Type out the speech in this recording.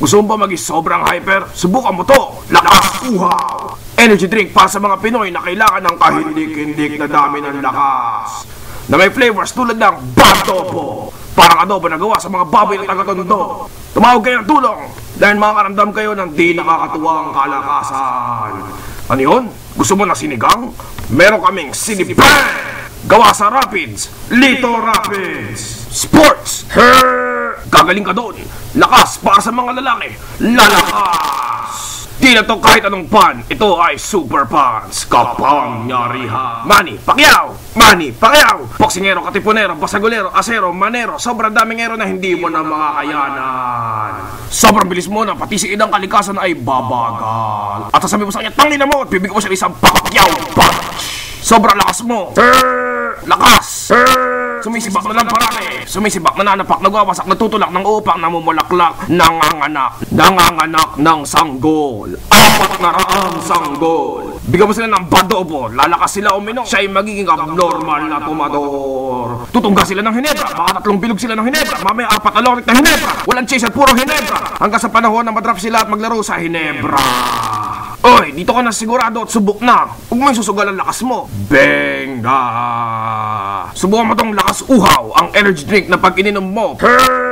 Gusto mo ba maging sobrang hyper? Subukan mo to! Lakas Uhaw! Energy drink para sa mga Pinoy na kailangan ng kahindik-hindik na dami ng lakas. Na may flavors tulad ng Bantopo. Parang adobo na gawa sa mga baboy na taga-tondo. Tumawag kayo ng tulong dahil makakaramdam kayo ng di nakakatuwang kalakasan. Ano yun? Gusto mo na sinigang? Meron kaming sinipang! Gawa sa Rapids, Lito Rapids. Sports, her! Gagaling ka doon. Lakas para sa mga lalaki. Lalakas! Di na to kahit anong pan. Ito ay super pants. Kapangyarihan. Manny Pacquiao! Manny Pacquiao! Boksingero, katipunero, basagulero, asero, manero. Sobrang daming ero na hindi mo na makakayanan. Sobrang bilis mo na pati si idang kalikasan ay babagal. At sasabi mo sa kanya, tangina mo at bibigyan mo siya ng isang Pacquiao punch. Sobrang lakas mo. Sir! Lakas! Sumisibak na ng parami. Sumisibak na nanapak, nagwawasak, natutulak ng upang, namumulaklak, nanganganak, nanganganak ng sanggol. Apat na raang sanggol. Bigyan mo sila ng badobo, lalakas sila uminom. Siya ay magiging abnormal na tumador. Tutungga sila ng hinebra, mga tatlong bilog sila ng hinebra, mamaya apat na lorik ng hinebra. Walang chaser, puro hinebra. Hanggang sa panahon na madrap sila at maglaro sa hinebra. Oy, dito ka na sigurado at subok na. Huwag mo susugal ang lakas mo. Benga! Subukan mo tong lakas uhaw, ang energy drink na pag ininom mo. Her!